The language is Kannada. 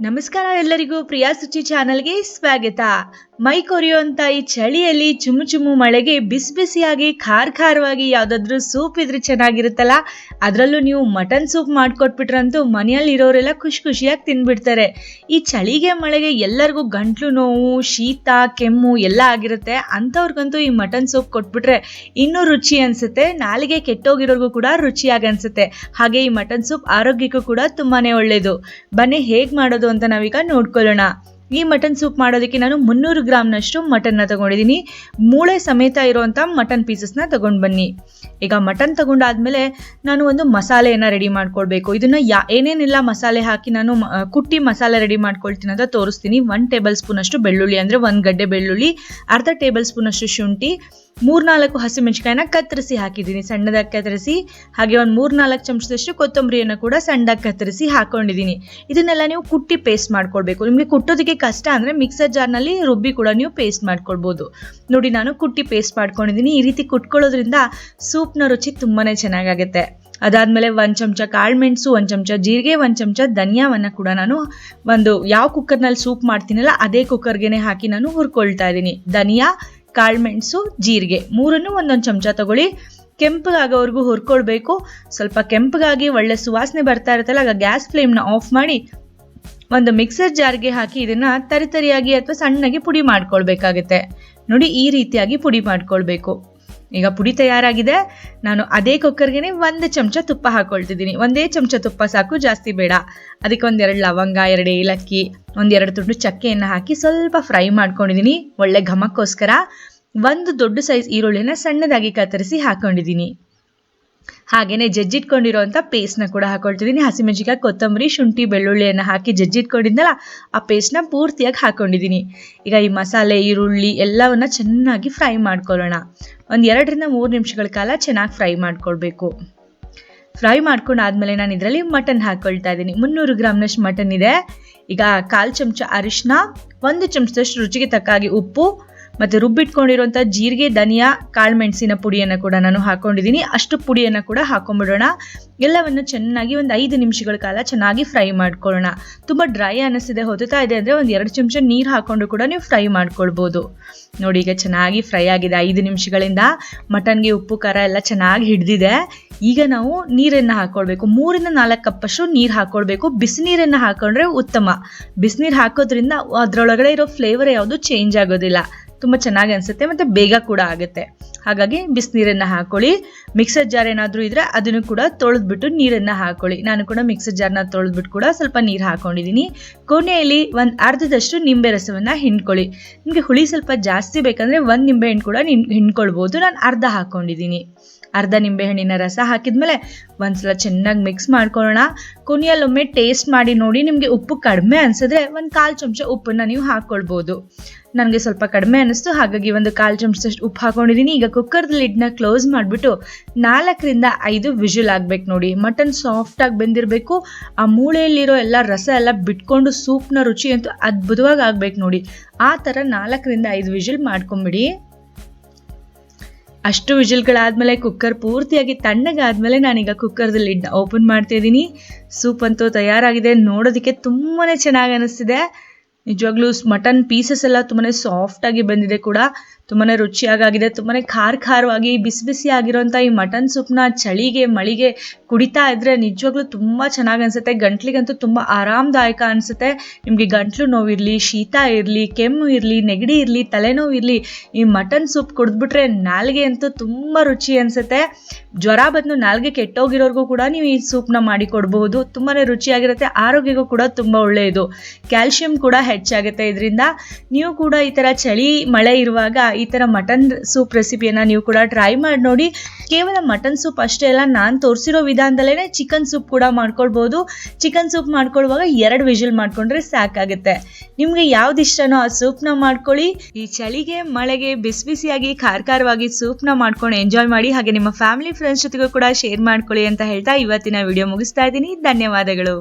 ನಮಸ್ಕಾರ ಎಲ್ಲರಿಗೂ ಪ್ರಿಯಾ ಸುಚಿ ಚಾನಲ್ಗೆ ಸ್ವಾಗತ. ಮೈ ಕೊರೆಯುವಂತ ಈ ಚಳಿಯಲ್ಲಿ ಚುಮು ಚುಮು ಮಳೆಗೆ ಬಿಸಿ ಬಿಸಿಯಾಗಿ ಖಾರ ಖಾರವಾಗಿ ಯಾವುದಾದ್ರೂ ಸೂಪ್ ಇದ್ರೆ ಚೆನ್ನಾಗಿರುತ್ತಲ್ಲ? ಅದರಲ್ಲೂ ನೀವು ಮಟನ್ ಸೂಪ್ ಮಾಡಿಕೊಟ್ಬಿಟ್ರಂತೂ ಮನೆಯಲ್ಲಿ ಇರೋರೆಲ್ಲ ಖುಷಿ ಖುಷಿಯಾಗಿ ತಿನ್ಬಿಡ್ತಾರೆ. ಈ ಚಳಿಗೆ ಮಳೆಗೆ ಎಲ್ಲರಿಗೂ ಗಂಟ್ಲು ನೋವು, ಶೀತ, ಕೆಮ್ಮು ಎಲ್ಲ ಆಗಿರುತ್ತೆ. ಅಂಥವ್ರಿಗಂತೂ ಈ ಮಟನ್ ಸೂಪ್ ಕೊಟ್ಬಿಟ್ರೆ ಇನ್ನೂ ರುಚಿ ಅನ್ಸುತ್ತೆ. ನಾಲಿಗೆ ಕೆಟ್ಟೋಗಿರೋರ್ಗೂ ಕೂಡ ರುಚಿಯಾಗಿ ಅನ್ಸುತ್ತೆ. ಹಾಗೆ ಈ ಮಟನ್ ಸೂಪ್ ಆರೋಗ್ಯಕ್ಕೂ ಕೂಡ ತುಂಬಾನೇ ಒಳ್ಳೆಯದು ಬನ್ನಿ ಹೇಗೆ ಮಾಡೋದು ಅಂತ ನಾವೀಗ ನೋಡ್ಕೊಳ್ಳೋಣ. ಈ ಮಟನ್ ಸೂಪ್ ಮಾಡೋದಕ್ಕೆ ನಾನು ಮುನ್ನೂರು ಗ್ರಾಮ್ನಷ್ಟು ಮಟನ್ನ ತಗೊಂಡಿದ್ದೀನಿ. ಮೂಳೆ ಸಮೇತ ಇರುವಂಥ ಮಟನ್ ಪೀಸಸ್ನ ತಗೊಂಡು ಬನ್ನಿ. ಈಗ ಮಟನ್ ತಗೊಂಡಾದ್ಮೇಲೆ ನಾನು ಒಂದು ಮಸಾಲೆಯನ್ನು ರೆಡಿ ಮಾಡ್ಕೊಳ್ಬೇಕು. ಇದನ್ನು ಯಾ, ಏನೇನೆಲ್ಲ ಮಸಾಲೆ ಹಾಕಿ ನಾನು ಕುಟ್ಟಿ ಮಸಾಲೆ ರೆಡಿ ಮಾಡ್ಕೊಳ್ತೀನಿ ಅಂತ ತೋರಿಸ್ತೀನಿ. ಒನ್ ಟೇಬಲ್ ಸ್ಪೂನಷ್ಟು ಬೆಳ್ಳುಳ್ಳಿ, ಅಂದರೆ ಒಂದು ಗಡ್ಡೆ ಬೆಳ್ಳುಳ್ಳಿ, ಅರ್ಧ ಟೇಬಲ್ ಸ್ಪೂನಷ್ಟು ಶುಂಠಿ, ಮೂರ್ನಾಲ್ಕು ಹಸಿಮೆಣಸಿಕಾಯಿನ ಕತ್ತರಿಸಿ ಹಾಕಿದ್ದೀನಿ. ಸಣ್ಣದಾಗಿ ಕತ್ತರಿಸಿ, ಹಾಗೆ ಒಂದು ಮೂರ್ನಾಲ್ಕು ಚಮಚದಷ್ಟು ಕೊತ್ತಂಬರಿಯನ್ನು ಕೂಡ ಸಣ್ಣದಾಗಿ ಕತ್ತರಿಸಿ ಹಾಕೊಂಡಿದ್ದೀನಿ. ಇದನ್ನೆಲ್ಲ ನೀವು ಕುಟ್ಟಿ ಪೇಸ್ಟ್ ಮಾಡ್ಕೊಳ್ಬೇಕು. ನಿಮಗೆ ಕುಟ್ಟೋದಕ್ಕೆ ಕಷ್ಟ ಅಂದರೆ ಮಿಕ್ಸರ್ ಜಾರ್ನಲ್ಲಿ ರುಬ್ಬಿ ಕೂಡ ನೀವು ಪೇಸ್ಟ್ ಮಾಡ್ಕೊಳ್ಬೋದು. ನೋಡಿ, ನಾನು ಕುಟ್ಟಿ ಪೇಸ್ಟ್ ಮಾಡ್ಕೊಂಡಿದ್ದೀನಿ. ಈ ರೀತಿ ಕುಟ್ಕೊಳ್ಳೋದ್ರಿಂದ ಸೂಪ್ನ ರುಚಿ ತುಂಬಾ ಚೆನ್ನಾಗಾಗುತ್ತೆ. ಅದಾದಮೇಲೆ ಒಂದು ಚಮಚ ಕಾಳುಮೆಣಸು ಒಂದು ಚಮಚ ಜೀರಿಗೆ, ಒಂದು ಚಮಚ ಧನಿಯಾವನ್ನು ಕೂಡ ನಾನು ಒಂದು ಯಾವ ಕುಕ್ಕರ್ನಲ್ಲಿ ಸೂಪ್ ಮಾಡ್ತೀನಲ್ಲ, ಅದೇ ಕುಕ್ಕರ್ಗೆನೆ ಹಾಕಿ ನಾನು ಹುರ್ಕೊಳ್ತಾ ಇದ್ದೀನಿ. ಧನಿಯಾ ಕಾಳುಮೆಣಸು ಜೀರಿಗೆ ಮೂರನ್ನು ಒಂದೊಂದು ಚಮಚ ತಗೊಳ್ಳಿ. ಕೆಂಪಗಾಗೋವರೆಗೂ ಹುರ್ಕೊಳ್ಬೇಕು. ಸ್ವಲ್ಪ ಕೆಂಪಗಾಗಿ ಒಳ್ಳೆ ಸುವಾಸನೆ ಬರ್ತಾ ಇರುತ್ತಲ್ಲ, ಆಗ ಗ್ಯಾಸ್ ಫ್ಲೇಮ್ನ ಆಫ್ ಮಾಡಿ ಒಂದು ಮಿಕ್ಸರ್ ಜಾರ್ಗೆ ಹಾಕಿ ಇದನ್ನ ತರಿತರಿಯಾಗಿ ಅಥವಾ ಸಣ್ಣಗೆ ಪುಡಿ ಮಾಡ್ಕೊಳ್ಬೇಕಾಗುತ್ತೆ. ನೋಡಿ, ಈ ರೀತಿಯಾಗಿ ಪುಡಿ ಮಾಡ್ಕೊಳ್ಬೇಕು. ಈಗ ಪುಡಿ ತಯಾರಾಗಿದೆ. ನಾನು ಅದೇ ಕುಕ್ಕರ್ಗೆ ಒಂದು ಚಮಚ ತುಪ್ಪ ಹಾಕೊಳ್ತಿದ್ದೀನಿ. ಒಂದೇ ಚಮಚ ತುಪ್ಪ ಸಾಕು, ಜಾಸ್ತಿ ಬೇಡ. ಅದಕ್ಕೆ ಒಂದೆರಡು ಲವಂಗ, ಎರಡು ಏಲಕ್ಕಿ, ಒಂದೆರಡು ತುಂಡು ಚಕ್ಕೆಯನ್ನು ಹಾಕಿ ಸ್ವಲ್ಪ ಫ್ರೈ ಮಾಡ್ಕೊಂಡಿದ್ದೀನಿ. ಒಳ್ಳೆ ಘಮಕ್ಕೋಸ್ಕರ ಒಂದು ದೊಡ್ಡ ಸೈಜ್ ಈರುಳ್ಳಿನ ಸಣ್ಣದಾಗಿ ಕತ್ತರಿಸಿ ಹಾಕೊಂಡಿದ್ದೀನಿ. ಹಾಗೇನೆ ಜಜ್ಜಿಟ್ಕೊಂಡಿರೋಂಥ ಪೇಸ್ಟ್ನ ಕೂಡ ಹಾಕೊಳ್ತಿದ್ದೀನಿ. ಹಸಿಮೆಣಸಿಕಾಯಿ ಕೊತ್ತಂಬರಿ, ಶುಂಠಿ, ಬೆಳ್ಳುಳ್ಳಿಯನ್ನು ಹಾಕಿ ಜಜ್ಜಿಟ್ಕೊಂಡಿದ್ದಲ್ಲ ಆ ಪೇಸ್ಟ್ನ ಪೂರ್ತಿಯಾಗಿ ಹಾಕ್ಕೊಂಡಿದ್ದೀನಿ ಈಗ ಈ ಮಸಾಲೆ, ಈರುಳ್ಳಿ ಎಲ್ಲವನ್ನ ಚೆನ್ನಾಗಿ ಫ್ರೈ ಮಾಡ್ಕೊಳ್ಳೋಣ. ಒಂದು ಎರಡರಿಂದ ಮೂರು ನಿಮಿಷಗಳ ಕಾಲ ಚೆನ್ನಾಗಿ ಫ್ರೈ ಮಾಡ್ಕೊಳ್ಬೇಕು. ಫ್ರೈ ಮಾಡ್ಕೊಂಡಾದ್ಮೇಲೆ ನಾನು ಇದರಲ್ಲಿ ಮಟನ್ ಹಾಕ್ಕೊಳ್ತಾ ಇದ್ದೀನಿ. ಮುನ್ನೂರು ಗ್ರಾಮ್ನಷ್ಟು ಮಟನ್ ಇದೆ. ಈಗ ಕಾಲು ಚಮಚ ಅರಿಶಿನ ಒಂದು ಚಮಚದಷ್ಟು ರುಚಿಗೆ ತಕ್ಕಾಗಿ ಉಪ್ಪು ಮತ್ತು ರುಬ್ಬಿಟ್ಕೊಂಡಿರುವಂಥ ಜೀರಿಗೆ, ಧನಿಯಾ ಕಾಳುಮೆಣಸಿನ ಪುಡಿಯನ್ನು ಕೂಡ ನಾನು ಹಾಕೊಂಡಿದ್ದೀನಿ. ಅಷ್ಟು ಪುಡಿಯನ್ನು ಕೂಡ ಹಾಕೊಂಡ್ಬಿಡೋಣ ಎಲ್ಲವನ್ನು ಚೆನ್ನಾಗಿ ಒಂದು ಐದು ನಿಮಿಷಗಳ ಕಾಲ ಚೆನ್ನಾಗಿ ಫ್ರೈ ಮಾಡ್ಕೊಳ್ಳೋಣ. ತುಂಬ ಡ್ರೈ ಅನ್ನಿಸಿದೆ ಹೊತ್ತಾ ಇದೆ ಅಂದರೆ ಒಂದು ಎರಡು ಚಮಚ ನೀರು ಹಾಕೊಂಡು ಕೂಡ ನೀವು ಫ್ರೈ ಮಾಡ್ಕೊಳ್ಬೋದು. ನೋಡಿ ಈಗ ಚೆನ್ನಾಗಿ ಫ್ರೈ ಆಗಿದೆ ಐದು ನಿಮಿಷಗಳಿಂದ. ಮಟನ್ಗೆ ಉಪ್ಪು, ಖಾರ ಎಲ್ಲ ಚೆನ್ನಾಗಿ ಹಿಡಿದಿದೆ. ಈಗ ನಾವು ನೀರನ್ನು ಹಾಕೊಳ್ಬೇಕು. ಮೂರಿಂದ ನಾಲ್ಕು ಕಪ್ಪಷ್ಟು ನೀರು ಹಾಕೊಳ್ಬೇಕು. ಬಿಸಿನೀರನ್ನು ಹಾಕೊಂಡ್ರೆ ಉತ್ತಮ. ಬಿಸಿನೀರು ಹಾಕೋದ್ರಿಂದ ಅದರೊಳಗಡೆ ಇರೋ ಫ್ಲೇವರ್ ಯಾವುದು ಚೇಂಜ್ ಆಗೋದಿಲ್ಲ. ತುಂಬ ಚೆನ್ನಾಗಿ ಅನಿಸುತ್ತೆ ಮತ್ತು ಬೇಗ ಕೂಡ ಆಗುತ್ತೆ. ಹಾಗಾಗಿ ಬಿಸಿನೀರನ್ನು ಹಾಕೊಳ್ಳಿ. ಮಿಕ್ಸರ್ ಜಾರ್ ಏನಾದರೂ ಇದ್ದರೆ ಅದನ್ನು ಕೂಡ ತೊಳೆದ್ಬಿಟ್ಟು ನೀರನ್ನು ಹಾಕೊಳ್ಳಿ. ನಾನು ಕೂಡ ಮಿಕ್ಸರ್ ಜಾರ್ನ ತೊಳೆದ್ಬಿಟ್ಟು ಕೂಡ ಸ್ವಲ್ಪ ನೀರು ಹಾಕೊಂಡಿದ್ದೀನಿ ಕೊನೆಯಲ್ಲಿ ಒಂದು ಅರ್ಧದಷ್ಟು ನಿಂಬೆ ರಸವನ್ನು ಹಿಂಡ್ಕೊಳ್ಳಿ. ನಿಮಗೆ ಹುಳಿ ಸ್ವಲ್ಪ ಜಾಸ್ತಿ ಬೇಕಂದರೆ ಒಂದು ನಿಂಬೆ ಹಣ್ಣು ಕೂಡ ನಿನ್ ಹಿಂಡ್ಕೊಳ್ಬೋದು. ನಾನು ಅರ್ಧ ಹಾಕ್ಕೊಂಡಿದ್ದೀನಿ ಅರ್ಧ ನಿಂಬೆಹಣ್ಣಿನ ರಸ ಹಾಕಿದ್ಮೇಲೆ ಒಂದ್ಸಲ ಚೆನ್ನಾಗಿ ಮಿಕ್ಸ್ ಮಾಡ್ಕೊಳ್ಳೋಣ. ಕೊನೆಯಲ್ಲೊಮ್ಮೆ ಟೇಸ್ಟ್ ಮಾಡಿ ನೋಡಿ ನಿಮಗೆ ಉಪ್ಪು ಕಡಿಮೆ ಅನಿಸಿದ್ರೆ ಒಂದು ಕಾಲು ಚಮಚ ಉಪ್ಪನ್ನು ನೀವು ಹಾಕ್ಕೊಳ್ಬೋದು ನನಗೆ ಸ್ವಲ್ಪ ಕಡಿಮೆ ಅನ್ನಿಸ್ತು ಹಾಗಾಗಿ ಒಂದು ಕಾಲು ಚಮಚದಷ್ಟು ಉಪ್ಪು ಹಾಕೊಂಡಿದ್ದೀನಿ. ಈಗ ಕುಕ್ಕರ್ದ ಲಿಡ್ನ ಕ್ಲೋಸ್ ಮಾಡಿಬಿಟ್ಟು ನಾಲ್ಕರಿಂದ ಐದು ವಿಷಲ್ ಆಗಬೇಕು ನೋಡಿ. ಮಟನ್ ಸಾಫ್ಟಾಗಿ ಬೆಂದಿರಬೇಕು. ಆ ಮೂಳೆಯಲ್ಲಿರೋ ಎಲ್ಲ ರಸ ಎಲ್ಲ ಬಿಟ್ಕೊಂಡು ಸೂಪ್ನ ರುಚಿ ಅಂತೂ ಅದ್ಭುತವಾಗಿ ಆಗ್ಬೇಕು ನೋಡಿ. ಆ ಥರ ನಾಲ್ಕರಿಂದ ಐದು ವಿಷಲ್ ಮಾಡ್ಕೊಂಬಿಡಿ. ಅಷ್ಟು ವಿಜಿಲ್ಗಳಾದ್ಮೇಲೆ ಕುಕ್ಕರ್ ಪೂರ್ತಿಯಾಗಿ ತಣ್ಣಗಾದ್ಮೇಲೆ ನಾನೀಗ ಕುಕ್ಕರ್ದಲ್ಲಿ ಓಪನ್ ಮಾಡ್ತಾ ಇದ್ದೀನಿ. ಸೂಪ್ ಅಂತೂ ತಯಾರಾಗಿದೆ. ನೋಡೋದಕ್ಕೆ ತುಂಬಾ ಚೆನ್ನಾಗಿ ಅನಿಸ್ತಿದೆ. ನಿಜವಾಗ್ಲೂ ಮಟನ್ ಪೀಸಸ್ ಎಲ್ಲ ತುಂಬಾ ಸಾಫ್ಟಾಗಿ ಬಂದಿದೆ ಕೂಡ. ತುಂಬಾ ರುಚಿಯಾಗಿದೆ ತುಂಬಾ ಖಾರ ಖಾರವಾಗಿ ಬಿಸಿ ಬಿಸಿ ಆಗಿರೋಂಥ ಈ ಮಟನ್ ಸೂಪ್ನ ಚಳಿಗೆ, ಮಳಿಗೆ ಕುಡಿತಾ ಇದ್ರೆ ನಿಜವಾಗ್ಲೂ ತುಂಬ ಚೆನ್ನಾಗಿ ಅನಿಸುತ್ತೆ ಗಂಟ್ಲಿಗಂತೂ ತುಂಬ ಆರಾಮದಾಯಕ ಅನಿಸುತ್ತೆ. ನಿಮಗೆ ಗಂಟ್ಲು ನೋವಿರಲಿ, ಶೀತ ಇರಲಿ, ಕೆಮ್ಮು ಇರಲಿ, ನೆಗಡಿ ಇರಲಿ, ತಲೆನೋವು ಇರಲಿ, ಈ ಮಟನ್ ಸೂಪ್ ಕುಡಿದ್ಬಿಟ್ರೆ ನಾಲ್ಗೆ ಅಂತೂ ತುಂಬ ರುಚಿ ಅನಿಸುತ್ತೆ. ಜ್ವರ ಬಂದು ನಾಲ್ಗೆ ಕೆಟ್ಟೋಗಿರೋರ್ಗೂ ಕೂಡ ನೀವು ಈ ಸೂಪ್ನ ಮಾಡಿ ಕೊಡಬಹುದು. ತುಂಬಾ ರುಚಿಯಾಗಿರುತ್ತೆ, ಆರೋಗ್ಯಕ್ಕೂ ಕೂಡ ತುಂಬ ಒಳ್ಳೆಯದು. ಕ್ಯಾಲ್ಶಿಯಂ ಕೂಡ ಹೆಚ್ಚಾಗುತ್ತೆ ಇದರಿಂದ. ನೀವು ಕೂಡ ಈ ಥರ ಚಳಿ, ಮಳೆ ಇರುವಾಗ ಈ ಥರ ಮಟನ್ ಸೂಪ್ ರೆಸಿಪಿಯನ್ನು ನೀವು ಕೂಡ ಟ್ರೈ ಮಾಡಿ ನೋಡಿ. ಕೇವಲ ಮಟನ್ ಸೂಪ್ ಅಷ್ಟೇ ಅಲ್ಲ, ನಾನು ತೋರಿಸಿರೋ ವಿಧಾನದಲ್ಲೇ ಚಿಕನ್ ಸೂಪ್ ಕೂಡ ಮಾಡ್ಕೊಳ್ಬೋದು. ಚಿಕನ್ ಸೂಪ್ ಮಾಡ್ಕೊಳ್ಳುವಾಗ ಎರಡು ವಿಜಿಲ್ ಮಾಡ್ಕೊಂಡ್ರೆ ಸಾಕಾಗುತ್ತೆ. ನಿಮಗೆ ಯಾವ್ದು ಇಷ್ಟನೋ ಆ ಸೂಪ್ನ ಮಾಡ್ಕೊಳ್ಳಿ. ಈ ಚಳಿಗೆ, ಮಳೆಗೆ, ಬಿಸಿ ಬಿಸಿಯಾಗಿ ಖಾರ ಖಾರವಾಗಿ ಸೂಪ್ನ ಮಾಡ್ಕೊಂಡು ಎಂಜಾಯ್ ಮಾಡಿ, ಹಾಗೆ ನಿಮ್ಮ ಫ್ಯಾಮಿಲಿ ಫ್ರೆಂಡ್ಸ್ ಜೊತೆಗೂ ಕೂಡ ಶೇರ್ ಮಾಡ್ಕೊಳ್ಳಿ ಅಂತ ಹೇಳ್ತಾ ಇವತ್ತಿನ ವಿಡಿಯೋ ಮುಗಿಸ್ತಾ ಇದ್ದೀನಿ. ಧನ್ಯವಾದಗಳು.